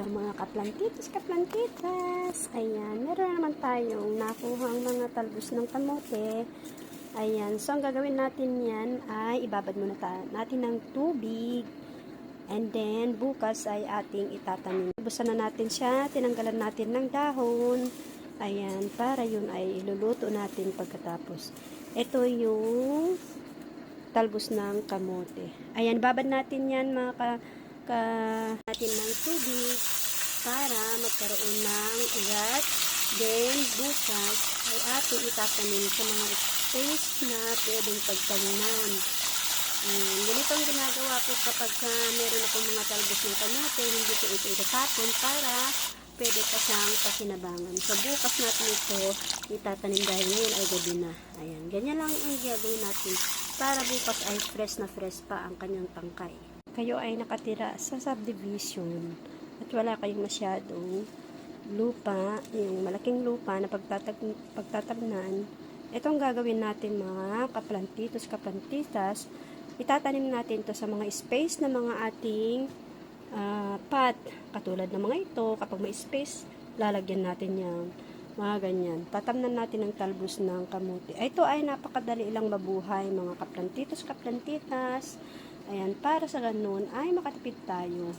Mga kaplantitos, kaplantitas. Ayan, meron naman tayong nakuhang mga talbos ng kamote. Ayan, so ang gagawin natin yan ay ibabad muna natin ng tubig. And then, bukas ay ating itatanim. Busan na natin siya, tinanggalan natin ng dahon. Ayan, para yun ay iluluto natin pagkatapos. Ito yung talbos ng kamote. Ayan, babad natin yan mga ka, ka natin ng tubig para magkaroon ng ugat. Then, bukas ay ating itatanim sa mga space na pwedeng pagtaniman. Ayan, ganito ang ginagawa ko kapag uh, meron akong mga talbos ng kamote, hindi ko ito itatapon para pwede pa siyang pakinabangan. So, bukas natin ito itatanim dahil ngayon ay gabi na. Ayan, ganyan lang ang gagawin natin para bukas ay fresh na fresh pa ang kanyang tangkay. Kayo ay nakatira sa subdivision at wala kayong masyadong lupa, yung malaking lupa na pagtatag, pagtatabnan, itong gagawin natin mga kaplantitos, kaplantitas, itatanim natin to sa mga space na mga ating ah, pot. Katulad ng mga ito, kapag may space, lalagyan natin yan. Mga ganyan. Tatamnan natin ng talbos ng kamuti. Ito ay napakadali lang mabuhay, mga kaplantitos, kaplantitas. Ayan, para sa ganun ay makatipid tayo.